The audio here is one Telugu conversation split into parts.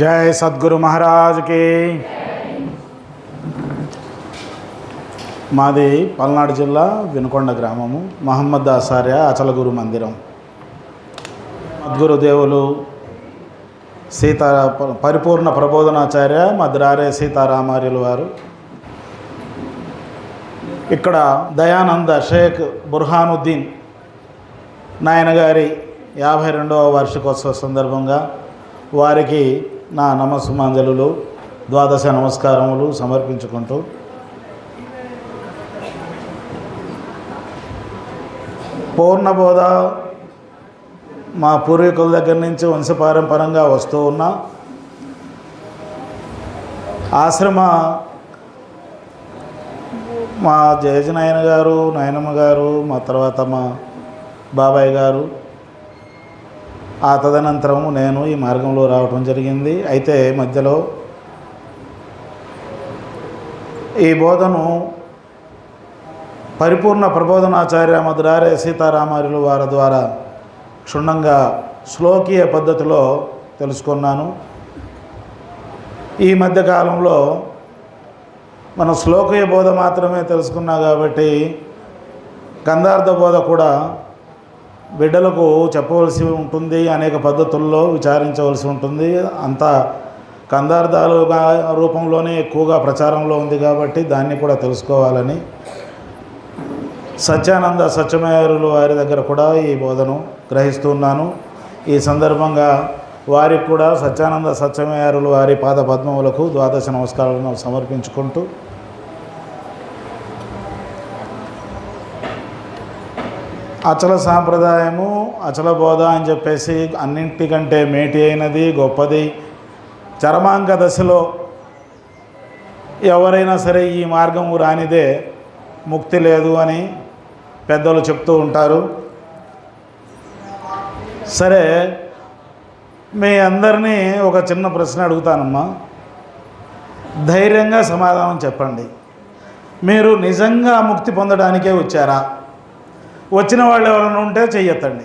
జయ సద్గురు మహారాజ్కి మాది పల్నాడు జిల్లా వినుకొండ గ్రామము మహమ్మద్ ఆచార్య అచలగురు మందిరం. సద్గురు దేవులు సీతా పరిపూర్ణ ప్రబోధనాచార్య మద్రారే సీతారామార్యులు వారు. ఇక్కడ దయానంద షేక్ బుర్హానుద్దీన్ నాయనగారి యాభై రెండవ వార్షికోత్సవ సందర్భంగా వారికి నా నమస్మాంజలులు ద్వాదశ నమస్కారములు సమర్పించుకుంటూ. పూర్ణబోధ మా పూర్వీకుల దగ్గర నుంచి వంశపారంపరంగా వస్తూ ఉన్న ఆశ్రమ మా జయజనాయన గారు నాయనమ్మ గారు మా తర్వాత మా బాబాయ్ గారు ఆ తదనంతరము నేను ఈ మార్గంలో రావటం జరిగింది. అయితే మధ్యలో ఈ బోధను పరిపూర్ణ ప్రబోధనాచార్య మధురారే సీతారామారులు వారి ద్వారా క్షుణ్ణంగా శ్లోకీయ పద్ధతిలో తెలుసుకున్నాను. ఈ మధ్యకాలంలో మనం శ్లోకీయ బోధ మాత్రమే తెలుసుకున్నా కాబట్టి గంధార్థ బోధ కూడా బిడ్డలకు చెప్పవలసి ఉంటుంది అనేక పద్ధతుల్లో విచారించవలసి ఉంటుంది. అంత కందార్థాలు రూపంలోనే ఎక్కువగా ప్రచారంలో ఉంది కాబట్టి దాన్ని కూడా తెలుసుకోవాలని సత్యానంద సత్యమేరులు వారి దగ్గర కూడా ఈ బోధను గ్రహిస్తున్నాను. ఈ సందర్భంగా వారికి కూడా సత్యానంద సత్యమేరులు వారి పాద పద్మములకు ద్వాదశ నమస్కారాలను సమర్పించుకుంటూ అచల సాంప్రదాయము అచల బోధ అని చెప్పేసి అన్నింటికంటే మేటి అయినది గొప్పది. చరమాంక దశలో ఎవరైనా సరే ఈ మార్గము రానిదే ముక్తి లేదు అని పెద్దలు చెప్తూ ఉంటారు. సరే మీ అందరినీ ఒక చిన్న ప్రశ్న అడుగుతానమ్మా. ధైర్యంగా సమాధానం చెప్పండి. మీరు నిజంగా ముక్తి పొందడానికే వచ్చారా? వచ్చిన వాళ్ళు ఎవరైనా ఉంటే చెయ్యొద్దండి.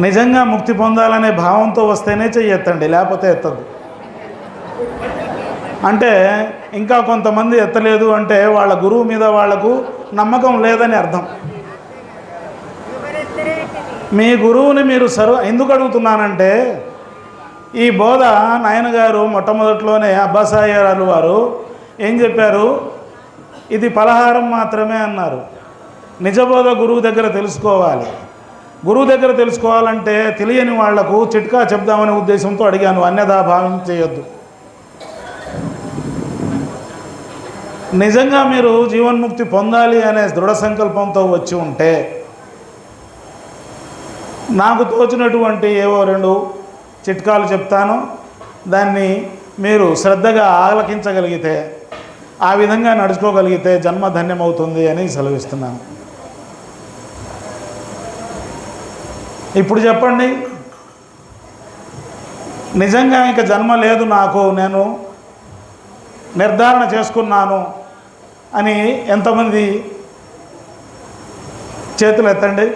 నిజంగా ముక్తి పొందాలనే భావంతో వస్తేనే చెయ్యొద్దండి లేకపోతే ఎత్తద్దు. అంటే ఇంకా కొంతమంది ఎత్తలేదు అంటే వాళ్ళ గురువు మీద వాళ్ళకు నమ్మకం లేదని అర్థం. మీ గురువుని మీరు సర్వ ఎందుకు అడుగుతున్నానంటే ఈ బోధ నాయనగారు మొట్టమొదట్లోనే అబ్బాసాయ్యారు వారు ఏం చెప్పారు? ఇది పలహారం మాత్రమే అన్నారు. నిజబోధ గురువు దగ్గర తెలుసుకోవాలి. గురువు దగ్గర తెలుసుకోవాలంటే తెలియని వాళ్ళకు చిట్కా చెప్దామనే ఉద్దేశంతో అడిగాను అన్యథా భావం చేయొద్దు. నిజంగా మీరు జీవన్ముక్తి పొందాలి అనే దృఢ సంకల్పంతో వచ్చి ఉంటే నాకు తోచినటువంటి ఏవో రెండు చిట్కాలు చెప్తాను. దాన్ని మీరు శ్రద్ధగా ఆలకించగలిగితే ఆ విధంగా నడుచుకోగలిగితే జన్మ ధన్యమవుతుంది అని సెలవిస్తున్నాను. ఇప్పుడు చెప్పండి. నిజంగా ఇంకా జన్మ లేదు నాకు నేను నిర్ధారణ చేసుకున్నాను అని ఎంతమంది చేతులు ఎత్తండి?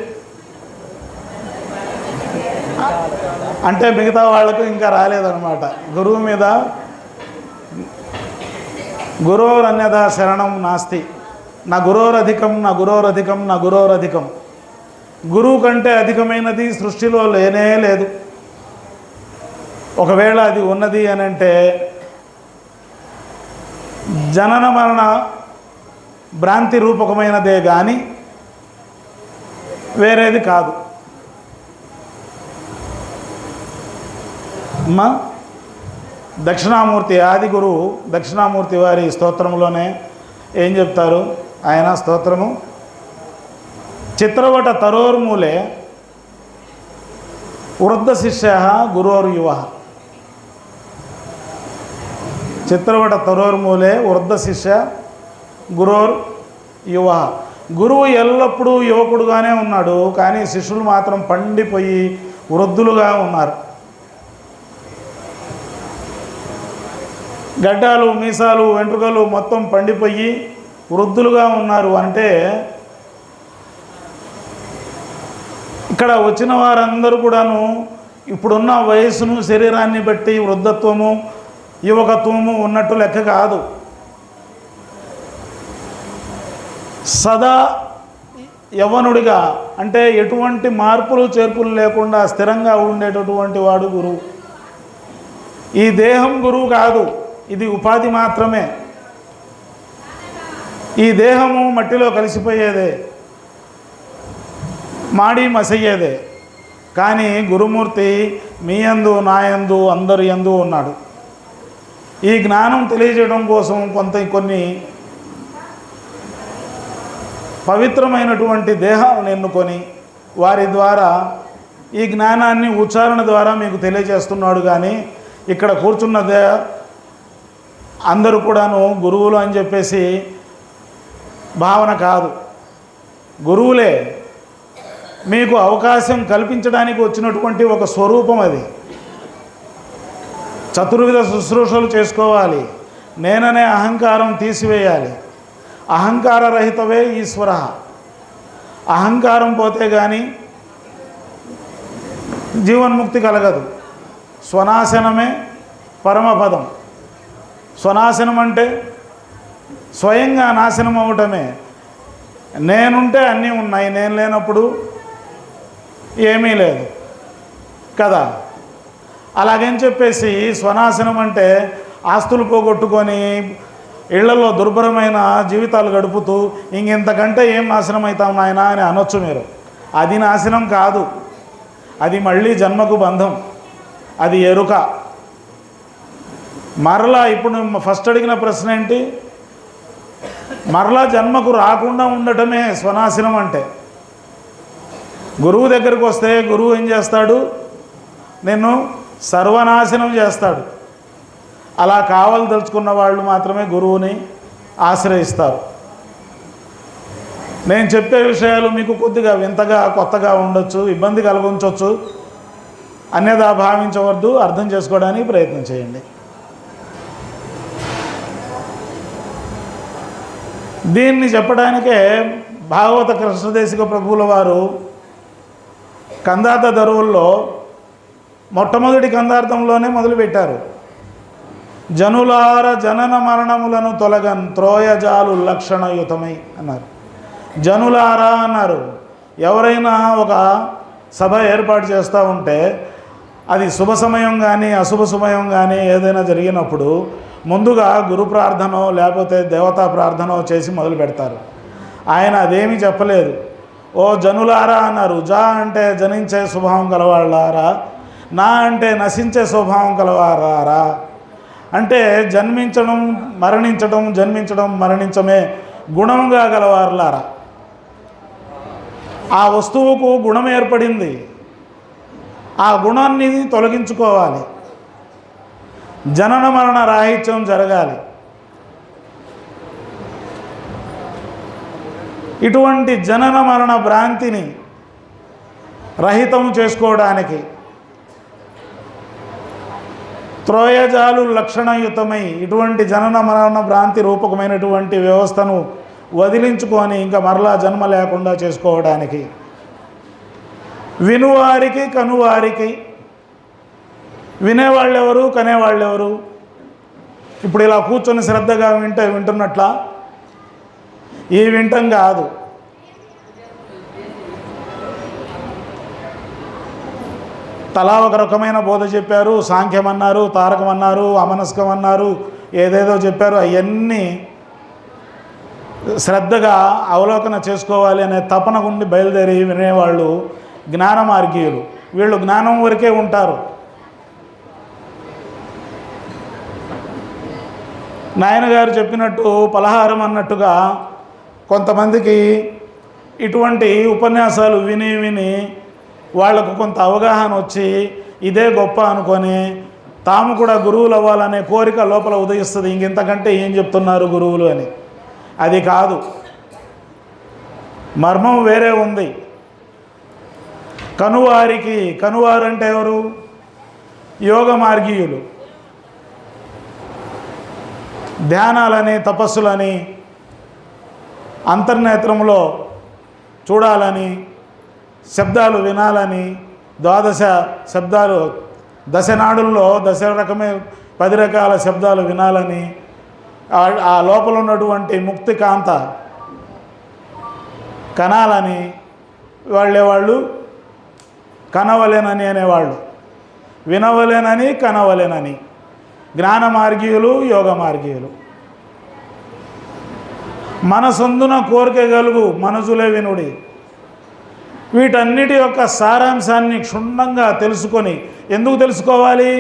అంటే మిగతా వాళ్ళకు ఇంకా రాలేదన్నమాట. గురువు మీద గురోరన్యదా శరణం నాస్తి. నా గురోరధికం నా గురోరధికం నా గురోరధికం. గురువు కంటే అధికమైనది సృష్టిలో లేనే లేదు. ఒకవేళ అది ఉన్నది అని అంటే జనన మరణ భ్రాంతి రూపకమైనదే కానీ వేరేది కాదు. మా దక్షిణామూర్తి ఆది గురువు దక్షిణామూర్తి వారి స్తోత్రంలోనే ఏం చెప్తారు? ఆయన స్తోత్రము చిత్రవట తరోర్మూలే వృద్ధ శిష్య గురోర్ యువ. చిత్రవట తరోర్మూలే వృద్ధ శిష్య గురోర్ యువ. గురువు ఎల్లప్పుడూ యువకుడుగానే ఉన్నాడు కానీ శిష్యులు మాత్రం పండిపోయి వృద్ధులుగా ఉన్నారు. గడ్డాలు మీసాలు వెంట్రుకలు మొత్తం పండిపోయి వృద్ధులుగా ఉన్నారు అంటే ఇక్కడ వచ్చిన వారందరూ కూడాను ఇప్పుడున్న వయస్సును శరీరాన్ని బట్టి వృద్ధత్వము యువకత్వము ఉన్నట్టు లెక్క కాదు. సదా యవ్వనుడిగా అంటే ఎటువంటి మార్పులు చేర్పులు లేకుండా స్థిరంగా ఉండేటటువంటి వాడు గురువు. ఈ దేహం గురువు కాదు. ఇది ఉపాధి మాత్రమే. ఈ దేహము మట్టిలో కలిసిపోయేదే. మాడి మసయ్యేదే. కానీ గురుమూర్తి మీ యందు నాయందు అందరి ఎందు ఉన్నాడు. ఈ జ్ఞానం తెలియజేయడం కోసం కొంత కొన్ని పవిత్రమైనటువంటి దేహాలను ఎన్నుకొని వారి ద్వారా ఈ జ్ఞానాన్ని ఉచ్చారణ ద్వారా మీకు తెలియజేస్తున్నాడు. కానీ ఇక్కడ కూర్చున్న దే అందరూ కూడాను గురువులు అని చెప్పేసి భావన కాదు. గురువులే మీకు అవకాశం కల్పించడానికి వచ్చినటువంటి ఒక స్వరూపం అది. చతుర్విధ శుశ్రూషలు చేసుకోవాలి. నేననే అహంకారం తీసివేయాలి. అహంకార రహితవే ఈశ్వర. అహంకారం పోతే కానీ జీవన్ముక్తి కలగదు. స్వనాశనమే పరమపదం. స్వనాశనం అంటే స్వయంగా నాశనం అవటమే. నేనుంటే అన్నీ ఉన్నాయి నేను లేనప్పుడు ఏమీ లేదు. కదా? అలాగని చెప్పేసి స్వనాశనం అంటే ఆస్తులు పోగొట్టుకొని ఇళ్ళలో దుర్భరమైన జీవితాలు గడుపుతూ ఇంకెంతకంటే ఏం నాశనం అవుతాం నాయన అని అనొచ్చు మీరు. అది నాశనం కాదు. అది మళ్ళీ జన్మకు బంధం. అది ఎరుక. మరలా ఇప్పుడు ఫస్ట్ అడిగిన ప్రశ్న ఏంటి? మరలా జన్మకు రాకుండా ఉండటమే స్వనాశనం అంటే. గురువు దగ్గరికి వస్తే గురువు ఏం చేస్తాడు? నిన్ను సర్వనాశనం చేస్తాడు. అలా కావాలి తలుచుకున్న వాళ్ళు మాత్రమే గురువుని ఆశ్రయిస్తారు. నేను చెప్పే విషయాలు మీకు కొద్దిగా వింతగా కొత్తగా ఉండొచ్చు ఇబ్బంది కలిగించవచ్చు అన్యదా భావించవద్దు అర్థం చేసుకోవడానికి ప్రయత్నం చేయండి. దీన్ని చెప్పడానికే భాగవత కృష్ణదేశిక ప్రభువుల వారు కందార్థ దరువుల్లో మొట్టమొదటి కందార్థంలోనే మొదలుపెట్టారు. జనులార జనన మరణములను తొలగన్ త్రోయజాలు లక్షణయుతమై అన్నారు. జనులారా అన్నారు ఎవరైనా ఒక సభ ఏర్పాటు చేస్తూ ఉంటే అది శుభ సమయం కానీ అశుభ సమయం కానీ ఏదైనా జరిగినప్పుడు ముందుగా గురు ప్రార్థనో లేకపోతే దేవతా ప్రార్థనో చేసి మొదలు పెడతారు. ఆయన అదేమీ చెప్పలేదు. ఓ జనులారా అన్నారు జా అంటే జనించే స్వభావం గలవాళ్ళారా? నా అంటే నశించే స్వభావం గలవారారా అంటే జన్మించడం మరణించడం జన్మించడం మరణించమే గుణంగా గలవారులారా ఆ వస్తువుకు గుణం ఏర్పడింది. ఆ గుణాన్ని తొలగించుకోవాలి. జనన మరణ రాహిత్యం జరగాలి. ఇటువంటి జనన మరణ భ్రాంతిని రహితం చేసుకోవడానికి త్రోయజాలు లక్షణయుతమై ఇటువంటి జనన మరణ భ్రాంతి రూపకమైనటువంటి వ్యవస్థను వదిలించుకొని ఇంకా మరలా జన్మ లేకుండా చేసుకోవడానికి వినువారికి కనువారికి వినేవాళ్ళు ఎవరు కనేవాళ్ళు ఎవరు ఇప్పుడు ఇలా కూర్చొని శ్రద్ధగా వింటే వింటున్నట్లా ఈ వింటం కాదు. తలా ఒక రకమైన బోధ చెప్పారు సాంఖ్యం అన్నారు తారకం అన్నారు అమనస్కం అన్నారు ఏదేదో చెప్పారు. అవన్నీ శ్రద్ధగా అవలోకన చేసుకోవాలి అనే తపన ఉండి బయలుదేరి వినేవాళ్ళు జ్ఞాన మార్గీయులు వీళ్ళు జ్ఞానం వరకే ఉంటారు. నాయనగారు చెప్పినట్టు పలహారం అన్నట్టుగా కొంతమందికి ఇటువంటి ఉపన్యాసాలు విని విని వాళ్ళకు కొంత అవగాహన వచ్చి ఇదే గొప్ప అనుకొని తాము కూడా గురువులు అవ్వాలనే కోరిక లోపల ఉదయిస్తుంది. ఇంకెంతకంటే ఏం చెప్తున్నారు గురువులు అని. అది కాదు. మర్మం వేరే ఉంది. కనువారికి కనువారంటే ఎవరు? యోగ మార్గీయులు. ధ్యానాలని తపస్సులని అంతర్నేత్రంలో చూడాలని శబ్దాలు వినాలని ద్వాదశ శబ్దాలు దశనాడుల్లో దశ రకమే పది రకాల శబ్దాలు వినాలని ఆ- లోపల ఉన్నటువంటి ముక్తి కాంత కనాలని వాళ్ళే వాళ్ళు కనవలేనని అనేవాళ్ళు. వినవలేనని కనవలేనని. జ్ఞాన మార్గీయులు యోగ మార్గీయులు. మనసొందున కోరిక గలుగు మనసులే వినుడి. వీటన్నిటి యొక్క సారాంశాన్ని క్షుణ్ణంగా తెలుసుకొని ఎందుకు తెలుసుకోవాలి?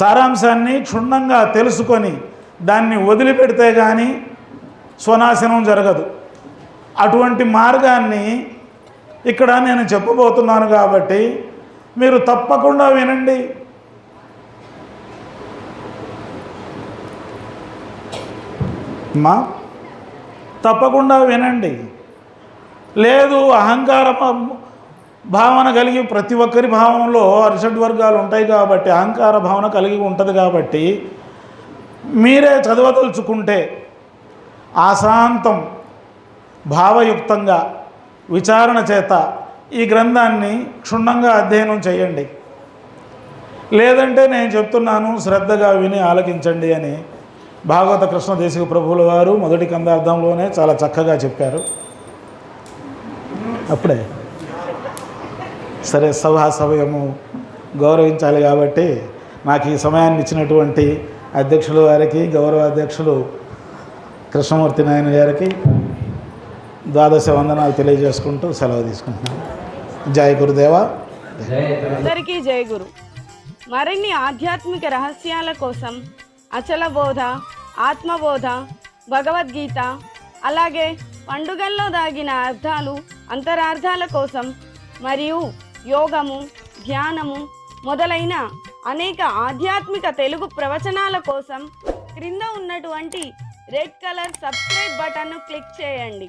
సారాంశాన్ని క్షుణ్ణంగా తెలుసుకొని దాన్ని వదిలిపెడితే కానీ స్వనాశనం జరగదు. అటువంటి మార్గాన్ని ఇక్కడ నేను చెప్పబోతున్నాను కాబట్టి మీరు తప్పకుండా వినండి. మా తప్పకుండా వినండి. లేదు అహంకార భావన కలిగి ప్రతి ఒక్కరి భావంలో అరిషడ్ వర్గాలు ఉంటాయి కాబట్టి అహంకార భావన కలిగి ఉంటుంది కాబట్టి మీరే చదవదలుచుకుంటే ఆశాంతం భావయుక్తంగా విచారణ చేత ఈ గ్రంథాన్ని క్షుణ్ణంగా అధ్యయనం చేయండి. లేదంటే నేను చెప్తున్నాను శ్రద్ధగా విని ఆలకించండి అని భాగవత కృష్ణ దేశిక ప్రభువుల వారు మొదటి కందార్థంలోనే చాలా చక్కగా చెప్పారు. అప్పుడే. సరే సభా సమయము గౌరవించాలి కాబట్టి నాకు ఈ సమయాన్ని ఇచ్చినటువంటి అధ్యక్షులు వారికి గౌరవ అధ్యక్షులు కృష్ణమూర్తి నాయన గారికి ద్వాదశ వందనాలు తెలియజేసుకుంటూ సెలవు తీసుకుంటున్నాను. జయ గురుదేవ. అందరికీ జయ గురు. మరిన్ని ఆధ్యాత్మిక రహస్యాల కోసం అచల బోధ ఆత్మబోధ భగవద్గీత అలాగే పండుగల్లో దాగిన అర్థాలు అంతరార్థాల కోసం మరియు యోగము ధ్యానము మొదలైన అనేక ఆధ్యాత్మిక తెలుగు ప్రవచనాల కోసం క్రింద ఉన్నటువంటి రెడ్ కలర్ సబ్స్క్రైబ్ బటన్ను క్లిక్ చేయండి.